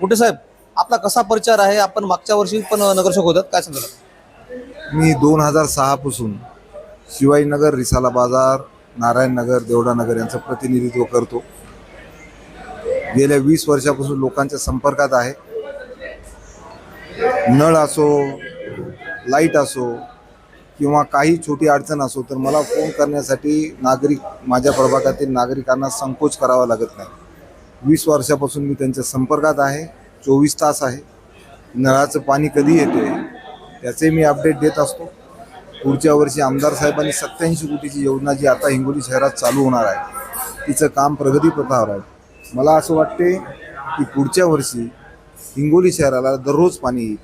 कुठे साहेब आपला कसा प्रचार आहे? आपण मागच्या वर्षी पण नगरसेवक होतात. काय सांगतात मी दोन हजार सहापासून शिवाजीनगर रिसाला बाजार नारायणनगर देवडानगर यांचं प्रतिनिधित्व करतो. गेल्या वीस वर्षापासून लोकांच्या संपर्कात आहे. नळ असो लाइट असो किंवा काही छोटी अडचण असो तर मला फोन करण्यासाठी नागरिक माझ्या प्रभागातील नागरिकांना संकोच करावा लागत नाही. वीस वर्षापासून मी त्यांच्या संपर्कात आहे. चोवीस तास आहे. नळाचं पाणी कधी येते त्याचे मी अपडेट देत असतो. पुढच्या वर्षी आमदार साहेबांनी सत्याऐंशी कोटीची योजना जी आता हिंगोली शहरात चालू होणार आहे तिचं काम प्रगतीपथावर आहे. मला असं वाटते की पुढच्या वर्षी हिंगोली शहराला दररोज पाणी येईल.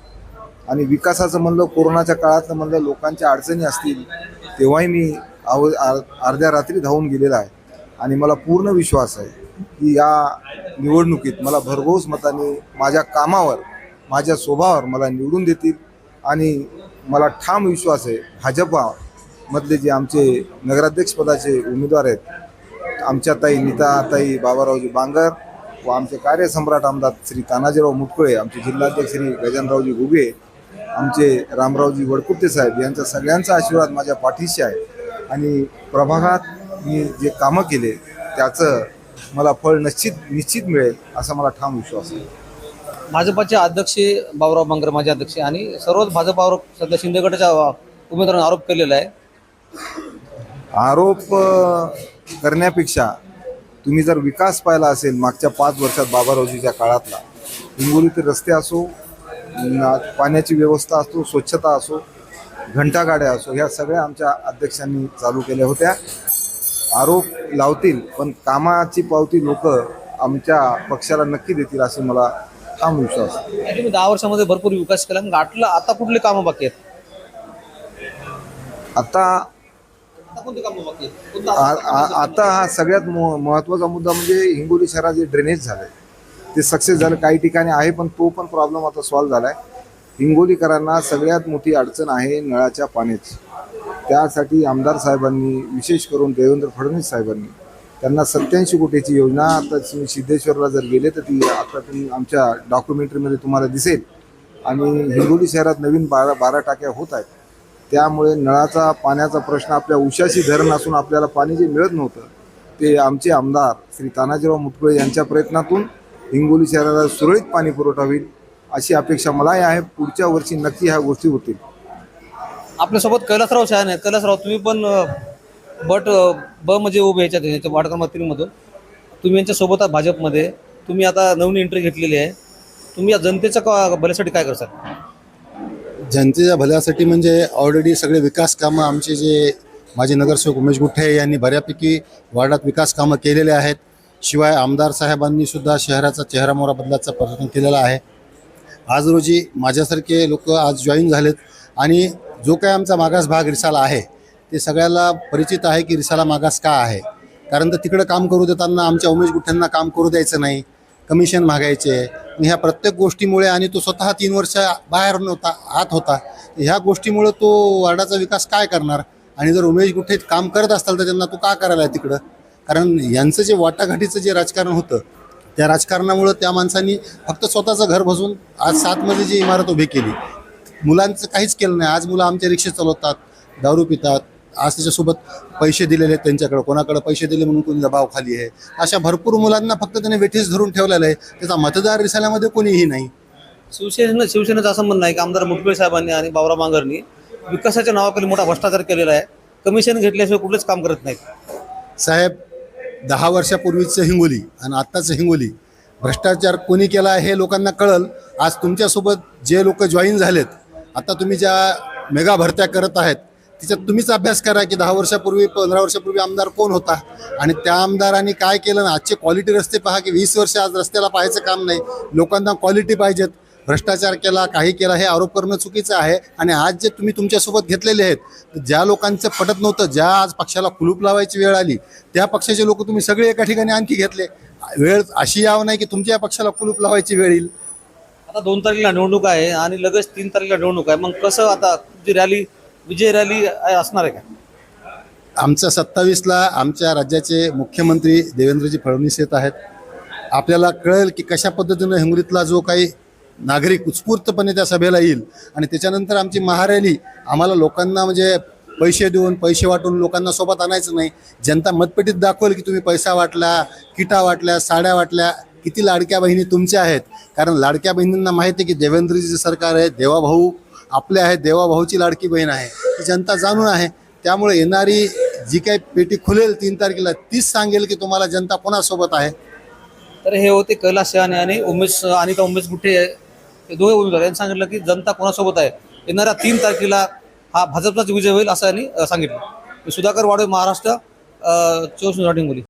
आणि विकासाचं म्हणलं कोरोनाच्या काळातलं म्हणलं लोकांच्या अडचणी असतील तेव्हाही मी आव अर्ध्या रात्री धावून गेलेला आहे. आणि मला पूर्ण विश्वास आहे की या निवडणुकीत मला भरघोस मताने माझ्या कामावर माझ्या स्वभावावर मला निवडून देतील आणि मला ठाम विश्वास आहे भाजपामधले जे आमचे नगराध्यक्षपदाचे उमेदवार आहेत आमच्या ताई नीता ताई बाबारावजी बांगर व आमचे कार्यसम्राट आमदार श्री तानाजीराव मुटकुळे आमचे जिल्हाध्यक्ष श्री गजानरावजी घुगे आमचे रामरावजी वडकुट्टे साहेब यांचा सगळ्यांचा आशीर्वाद माझ्या पाठीशी आहे. आणि प्रभागात मी जे कामं केले त्याचं मला फळ निश्चित निश्चित मिळेल असा मला ठाम विश्वास आहे. भाजपाचे अध्यक्ष बाबुराव बांगर माझे अध्यक्ष आणि सर्वच भाजपावर सध्या शिंदे गटाच्या उमेदवारांनी आरोप केलेला आहे. आरोप करण्यापेक्षा तुम्ही जर विकास पाहिला असेल मागच्या पाच वर्षात बाबारावजीच्या काळातला हिंगोलीतील रस्ते असो पाण्याची व्यवस्था असो स्वच्छता असो घंटागाड्या असो ह्या सगळ्या आमच्या अध्यक्षांनी चालू केल्या होत्या. आरोप लावतील पण कामाची पावती लोक आमच्या पक्षाला नक्की देतील असे मला ठाम विश्वास तुम्ही दहा वर्षामध्ये भरपूर विकास केला मग आता कुठले कामं बाकी आहेत? आता आता कोणते कामं बाकी आहेत? कोणतं आ- आता- आ- आता हा सगळ्यात म- महत्त्वाचा मुद्दा म्हणजे हिंगोली शहरात जे ड्रेनेज झालंय ते सक्सेस झालं काही ठिकाणी आहे पण तो पण प्रॉब्लेम आता सॉल्व्ह झालाय. हिंगोलीकरांना सगळ्यात मोठी अडचण आहे नळाच्या पाण्याची. त्यासाठी आमदार साहेबांनी विशेष करून देवेंद्र फडणवीस साहेबांनी त्यांना सत्याऐंशी कोटीची योजना आता तुम्ही सिद्धेश्वरला जर गेले तर ती आता तुम्ही आमच्या डॉक्युमेंटरीमध्ये तुम्हाला दिसेल. आणि हिंगोली शहरात नवीन बारा बारा टाक्या होत आहेत. त्यामुळे नळाचा पाण्याचा प्रश्न आपल्या उशाशी धरण असून आपल्याला पाणी जे मिळत नव्हतं ते आमचे आमदार श्री तानाजीराव मुटकुळे यांच्या प्रयत्नातून हिंगोली शहराला सुरळीत पाणी पुरवठा होईल अशी अपेक्षा मलाही आहे. पुढच्या वर्षी नक्की ह्या गोष्टी होतील. आपल्यासोबत कैलासराव शहाणे आहेत. कैलासराव तुम्ही पण बट ब म्हणजे उभे याच्यात याच्या वार्ड क्रमांक तीनमधून तुम्ही यांच्यासोबत आहात भाजपमध्ये. तुम्ही आता नवीन एंट्री घेतलेली आहे. तुम्ही या जनतेच्या का- भल्यासाठी काय करसाल? जनतेच्या भल्यासाठी म्हणजे ऑलरेडी सगळे विकास कामं आमचे जे माजी नगरसेवक उमेश गुठ्ठे यांनी बऱ्यापैकी वार्डात विकास कामं केलेले आहेत. शिवाय आमदार साहेबांनी सुद्धा शहराचा चेहरा मोहरा बदलाचा प्रयत्न केलेला आहे. आज रोजी माझ्यासारखे लोक आज जॉईन झालेत. आणि जो काय आमचा मागास भाग रिसाला आहे ते सगळ्याला परिचित आहे की रिसाला मागास का आहे. कारण तर तिकडं काम करू देताना आमच्या उमेश गुठ्ठ्यांना काम करू द्यायचं नाही कमिशन मागायचे. आणि ह्या प्रत्येक गोष्टीमुळे आणि तो स्वतः तीन वर्ष बाहेर नव्हता आत होता. ह्या गोष्टीमुळे तो वार्डाचा विकास काय करणार? आणि जर उमेश गुठे काम करत असताल तर त्यांना तो का करायला आहे तिकडं? कारण यांचं जे वाटाघाटीचं जे राजकारण होतं त्या राजकारणामुळं त्या माणसांनी फक्त स्वतःचं घर बसून आज सातमध्ये जी इमारत उभी केली मुलांचं काहीच केलं नाही. आज मुलं आमचे रिक्षा चालवतात दारू पितात. आज त्याच्यासोबत पैसे दिलेले आहेत त्यांच्याकडे. कोणाकडे पैसे दिले म्हणून कोणी दबाव खाली आहे? अशा भरपूर मुलांना फक्त त्याने वेठीस धरून ठेवलेलं आहे. त्याचा मतदार रिसाल्यामध्ये कोणीही नाही. शिवसेना शिवसेनेचं असं म्हणणं आहे की आमदार मुटकुळे साहेबांनी आणि बाबुराव बांगरनी विकासाच्या नावाखाली मोठा भ्रष्टाचार केलेला आहे. कमिशन घेतल्याशिवाय कुठलेच काम करत नाहीत. साहेब दहा वर्षापूर्वीचं हिंगोली आणि आत्ताचं हिंगोली भ्रष्टाचार कोणी केला आहे हे लोकांना कळल. आज तुमच्यासोबत जे लोक जॉईन झालेत आता तुम्ही ज्या मेगा भरत्या करत आहेत तिच्यात तुम्हीच अभ्यास करा की दहा वर्षापूर्वी पंधरा वर्षापूर्वी आमदार कोण होता? आणि त्या आमदारांनी काय केलं ना आजचे क्वालिटी रस्ते पहा की वीस वर्ष आज रस्त्याला पाहायचं काम नाही. लोकांना क्वालिटी पाहिजेत. भ्रष्टाचार केला काही केला हे आरोप करणं चुकीचं आहे. आणि आज जे तुम्ही तुमच्यासोबत घेतलेले आहेत ज्या लोकांचं पटत नव्हतं ज्या आज पक्षाला कुलूप लावायची वेळ आली त्या पक्षाचे लोक तुम्ही सगळे एका ठिकाणी आणखी घेतले. वेळ अशी यावं नाही की तुमच्या पक्षाला कुलूप लावायची वेळ येईल. आता दोन तारखेला निवडणूक आहे आणि लगेच तीन तारखेला निवडणूक आहे. मग कसं आता तुमची रॅली विजय रॅली असणार आहे का? आमच्या सत्तावीसला आमच्या राज्याचे मुख्यमंत्री देवेंद्रजी फडणवीस येत आहेत. आपल्याला कळेल की कशा पद्धतीनं हिंगोलीतला जो काही नागरिक उत्स्फूर्तपणे त्या सभेला येईल आणि त्याच्यानंतर आमची महारॅली आम्हाला लोकांना म्हणजे पैसे देऊन पैसे वाटून लोकांना सोबत आणायचं नाही. जनता मतपेटीत दाखवेल की तुम्ही पैसा वाटला किटा वाटल्या साड्या वाटल्या किती लाडक्या बहिणी तुमच्या आहेत? कारण लाडक्या बहिणींना माहिती आहे की देवेंद्रजीचं सरकार आहे देवाभाऊ आपले आहे देवाभाऊची लाडकी बहीण आहे. ही जनता जाणून आहे. त्यामुळे येणारी जी काही पेटी खुलेल तीन तारखेला तीच सांगेल की तुम्हाला जनता कोणासोबत आहे. तर हे होते कैलास शहाणे आणि उमेश आणि उमेश गुठे हे दोघे उमेदवार यांनी सांगितलं की जनता कोणासोबत आहे? येणाऱ्या तीन तारखेला हा भाजपचाच विजय होईल असं यांनी सांगितलं. सुधाकर वाडवे महाराष्ट्र चोवीस मुली.